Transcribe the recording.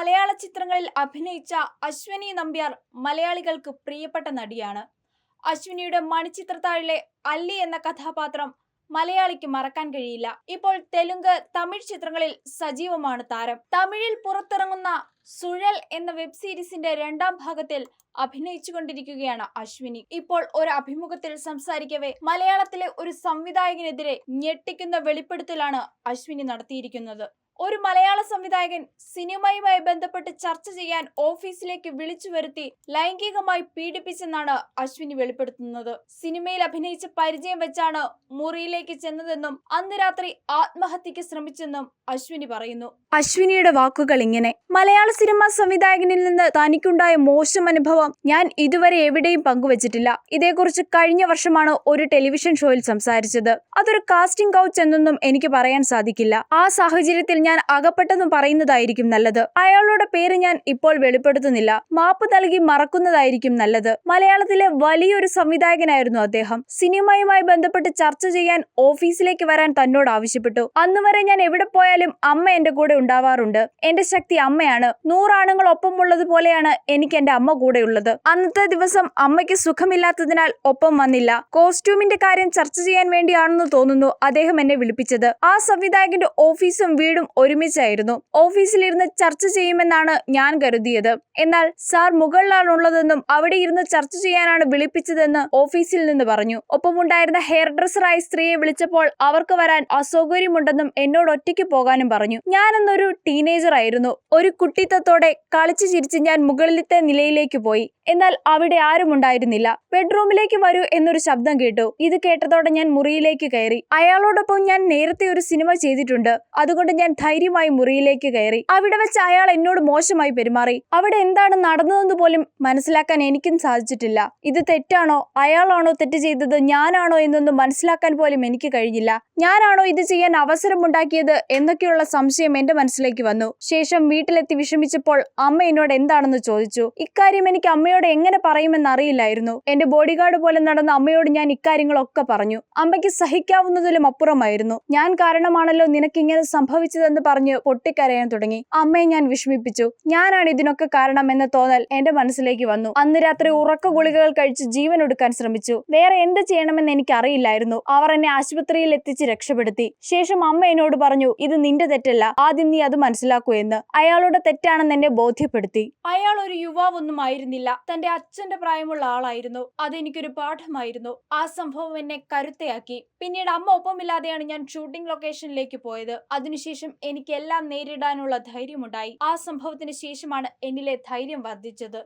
മലയാള ചിത്രങ്ങളിൽ അഭിനയിച്ച അശ്വനി നമ്പ്യാർ മലയാളികൾക്ക് പ്രിയപ്പെട്ട നടിയാണ്. അശ്വിനിയുടെ മണിച്ചിത്രത്താഴിലെ അല്ലി എന്ന കഥാപാത്രം മലയാളിക്ക് മറക്കാൻ കഴിയില്ല. ഇപ്പോൾ തെലുങ്ക് തമിഴ് ചിത്രങ്ങളിൽ സജീവമാണ് താരം. തമിഴിൽ പുറത്തിറങ്ങുന്ന സുഴൽ എന്ന വെബ് സീരീസിന്റെ രണ്ടാം ഭാഗത്തിൽ അഭിനയിച്ചുകൊണ്ടിരിക്കുകയാണ് അശ്വിനി. ഇപ്പോൾ ഒരു അഭിമുഖത്തിൽ സംസാരിക്കവേ മലയാളത്തിലെ ഒരു സംവിധായകനെതിരെ ഞെട്ടിക്കുന്ന വെളിപ്പെടുത്തലാണ് അശ്വിനി നടത്തിയിരിക്കുന്നത്. ഒരു മലയാള സംവിധായകൻ സിനിമയുമായി ബന്ധപ്പെട്ട് ചർച്ച ചെയ്യാൻ ഓഫീസിലേക്ക് വിളിച്ചു വരുത്തി ലൈംഗികമായി പീഡിപ്പിച്ചെന്നാണ് അശ്വിനി വെളിപ്പെടുത്തുന്നത്. സിനിമയിൽ അഭിനയിച്ച പരിചയം വെച്ചാണ് മുറിയിലേക്ക് ചെന്നതെന്നും അന്ന് രാത്രി ആത്മഹത്യക്ക് ശ്രമിച്ചെന്നും അശ്വിനി പറയുന്നു. അശ്വിനിയുടെ വാക്കുകൾ ഇങ്ങനെ മലയാള സിനിമാ സംവിധായകനിൽ നിന്ന് തനിക്കുണ്ടായ മോശം അനുഭവം ഞാൻ ഇതുവരെ എവിടെയും പങ്കുവച്ചിട്ടില്ല. ഇതേക്കുറിച്ച് കഴിഞ്ഞ വർഷമാണ് ഒരു ടെലിവിഷൻ ഷോയിൽ സംസാരിച്ചത്. അതൊരു കാസ്റ്റിംഗ് കൗച്ച് എന്നൊന്നും എനിക്ക് പറയാൻ സാധിക്കില്ല. ആ സാഹചര്യത്തിൽ അകപ്പെട്ടെന്ന് പറയുന്നതായിരിക്കും നല്ലത്. അയാളുടെ പേര് ഞാൻ ഇപ്പോൾ വെളിപ്പെടുത്തുന്നില്ല. മാപ്പ് നൽകി മറക്കുന്നതായിരിക്കും നല്ലത്. മലയാളത്തിലെ വലിയൊരു സംവിധായകനായിരുന്നു അദ്ദേഹം. സിനിമയുമായി ബന്ധപ്പെട്ട് ചർച്ച ചെയ്യാൻ ഓഫീസിലേക്ക് വരാൻ തന്നോട് ആവശ്യപ്പെട്ടു. അന്ന് വരെ ഞാൻ എവിടെ പോയാലും അമ്മ എന്റെ കൂടെ ഉണ്ടാവാറുണ്ട്. എന്റെ ശക്തി അമ്മയാണ്. നൂറാണുങ്ങൾ ഒപ്പമുള്ളത് പോലെയാണ് എനിക്ക് എന്റെ അമ്മ കൂടെയുള്ളത്. അന്നത്തെ ദിവസം അമ്മയ്ക്ക് സുഖമില്ലാത്തതിനാൽ ഒപ്പം വന്നില്ല. കോസ്റ്റ്യൂമിന്റെ കാര്യം ചർച്ച ചെയ്യാൻ വേണ്ടിയാണെന്ന് തോന്നുന്നു അദ്ദേഹം എന്നെ വിളിപ്പിച്ചത്. ആ സംവിധായകന്റെ ഓഫീസും വീടും ഒരുമിച്ചായിരുന്നു ഓഫീസിലിരുന്ന് ചർച്ച ചെയ്യുമെന്നാണ് ഞാൻ കരുതിയത്. എന്നാൽ സാർ മുകളിലാണുള്ളതെന്നും അവിടെ ഇരുന്ന് ചർച്ച ചെയ്യാനാണ് വിളിപ്പിച്ചതെന്ന് ഓഫീസിൽ നിന്ന് പറഞ്ഞു. ഒപ്പമുണ്ടായിരുന്ന ഹെയർ ഡ്രസ്സറായ സ്ത്രീയെ വിളിച്ചപ്പോൾ അവർക്ക് വരാൻ അസൗകര്യമുണ്ടെന്നും എന്നോട് ഒറ്റയ്ക്ക് പോകാനും പറഞ്ഞു. ഞാനെന്നൊരു ടീനേജർ ആയിരുന്നു. ഒരു കുട്ടിത്തത്തോടെ കളിച്ചു ചിരിച്ച് ഞാൻ മുകളിലത്തെ നിലയിലേക്ക് പോയി. എന്നാൽ അവിടെ ആരും ഉണ്ടായിരുന്നില്ല. ബെഡ്റൂമിലേക്ക് വരൂ എന്നൊരു ശബ്ദം കേട്ടു. ഇത് കേട്ടതോടെ ഞാൻ മുറിയിലേക്ക് കയറി. അയാളോടൊപ്പം ഞാൻ നേരത്തെ ഒരു സിനിമ ചെയ്തിട്ടുണ്ട്. അതുകൊണ്ട് ഞാൻ ധൈര്യമായി മുറിയിലേക്ക് കയറി. അവിടെ വെച്ച് അയാൾ എന്നോട് മോശമായി പെരുമാറി. അവിടെ എന്താണ് നടന്നതെന്ന് പോലും മനസ്സിലാക്കാൻ എനിക്കും സാധിച്ചിട്ടില്ല. ഇത് തെറ്റാണോ? അയാളാണോ തെറ്റ് ചെയ്തത്? ഞാനാണോ എന്നൊന്നും മനസ്സിലാക്കാൻ പോലും എനിക്ക് കഴിഞ്ഞില്ല. ഞാനാണോ ഇത് ചെയ്യാൻ അവസരമുണ്ടാക്കിയത്? എന്നൊക്കെയുള്ള സംശയം എന്റെ മനസ്സിലേക്ക് വന്നു. ശേഷം വീട്ടിലെത്തി വിഷമിച്ചപ്പോൾ അമ്മ എന്നോട് എന്താണെന്ന് ചോദിച്ചു. ഇക്കാര്യം എനിക്ക് അമ്മയോട് എങ്ങനെ പറയുമെന്ന് അറിയില്ലായിരുന്നു. എന്റെ ബോഡിഗാർഡ് പോലെ നടന്ന അമ്മയോട് ഞാൻ ഇക്കാര്യങ്ങളൊക്കെ പറഞ്ഞു. അമ്മയ്ക്ക് സഹിക്കാവുന്നതിലും അപ്പുറമായിരുന്നു. ഞാൻ കാരണമാണല്ലോ നിനക്കിങ്ങനെ സംഭവിച്ചതെന്ന് പറഞ്ഞ് പൊട്ടിക്കരയാൻ തുടങ്ങി. അമ്മയെ ഞാൻ വിഷമിപ്പിച്ചു. ഞാനാണ് ഇതിനൊക്കെ കാരണം എന്ന തോന്നൽ എന്റെ മനസ്സിലേക്ക് വന്നു. അന്ന് രാത്രി ഉറക്ക ഗുളികകൾ കഴിച്ച് ജീവൻ എടുക്കാൻ ശ്രമിച്ചു. വേറെ എന്ത് ചെയ്യണമെന്ന് എനിക്ക് അറിയില്ലായിരുന്നു അവർ എന്നെ ആശുപത്രിയിൽ എത്തിച്ച് രക്ഷപ്പെടുത്തി. ശേഷം അമ്മ എന്നോട് പറഞ്ഞു ഇത് നിന്റെ തെറ്റല്ല. ആദ്യം നീ അത് മനസ്സിലാക്കൂ എന്ന്. അയാളുടെ തെറ്റാണെന്ന് എന്നെ ബോധ്യപ്പെടുത്തി. അയാൾ ഒരു യുവാവൊന്നും ആയിരുന്നില്ല. തന്റെ അച്ഛന്റെ പ്രായമുള്ള ആളായിരുന്നു. അതെനിക്കൊരു പാഠമായിരുന്നു. ആ സംഭവം എന്നെ കരുത്തയാക്കി. പിന്നീട് അമ്മ ഒപ്പമില്ലാതെയാണ് ഞാൻ ഷൂട്ടിംഗ് ലൊക്കേഷനിലേക്ക് പോയത്. അതിനുശേഷം എനിക്ക് എല്ലാം നേരിടാനുള്ള ധൈര്യമുണ്ടായി. ആ സംഭവത്തിന് ശേഷമാണ് എന്നിലെ ധൈര്യം വർദ്ധിച്ചത്.